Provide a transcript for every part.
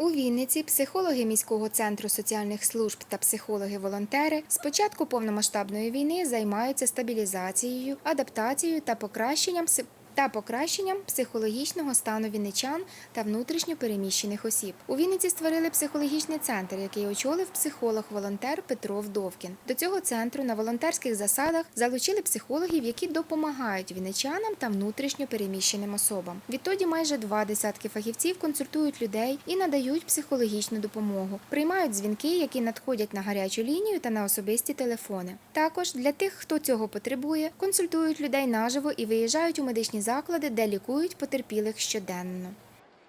У Вінниці психологи міського центру соціальних служб та психологи-волонтери з початку повномасштабної війни займаються стабілізацією, адаптацією та покращенням та покращенням психологічного стану вінничан та внутрішньо переміщених осіб. У Вінниці створили психологічний центр, який очолив психолог-волонтер Петро Вдовкін. До цього центру на волонтерських засадах залучили психологів, які допомагають вінничанам та внутрішньо переміщеним особам. Відтоді майже два десятки фахівців консультують людей і надають психологічну допомогу, приймають дзвінки, які надходять на гарячу лінію та на особисті телефони. Також для тих, хто цього потребує, консультують людей наживо і виїжджають у медичні заклади, де лікують потерпілих щоденно.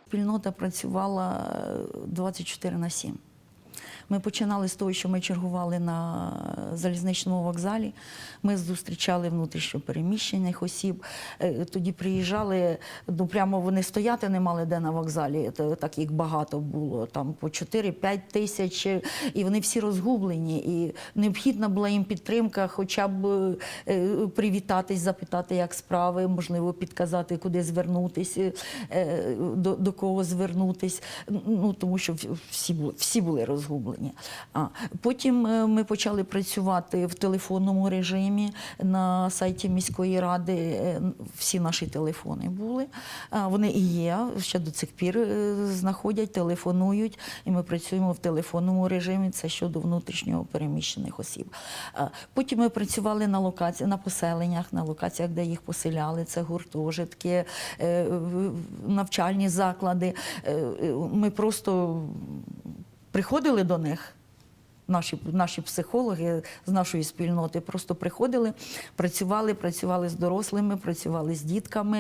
Спільнота працювала е, 24 на 7. Ми починали з того, що ми чергували на залізничному вокзалі. Ми зустрічали внутрішньо переміщених осіб. Е, Тоді приїжджали, ну прямо вони стояти не мали де на вокзалі. Так їх багато було, там по 4-5 тисяч, і вони всі розгублені. І необхідна була їм підтримка, хоча б е, привітатись, запитати, як справи, можливо, підказати, куди звернутися, е, до, до кого звернутись. Ну тому що всі були, всі були розгублені. А потім е, ми почали працювати в телефонному режимі на сайті міської ради. Е, Всі наші телефони були. Вони і є, ще до цих пір е, знаходять, телефонують, і ми працюємо в телефонному режимі. Це щодо внутрішнього переміщених осіб. Потім ми працювали на локації, на поселеннях, на локаціях, де їх поселяли. Це гуртожитки, навчальні заклади. Ми просто приходили до них. Наші, наші психологи з нашої спільноти просто приходили, працювали, працювали з дорослими, працювали з дітками.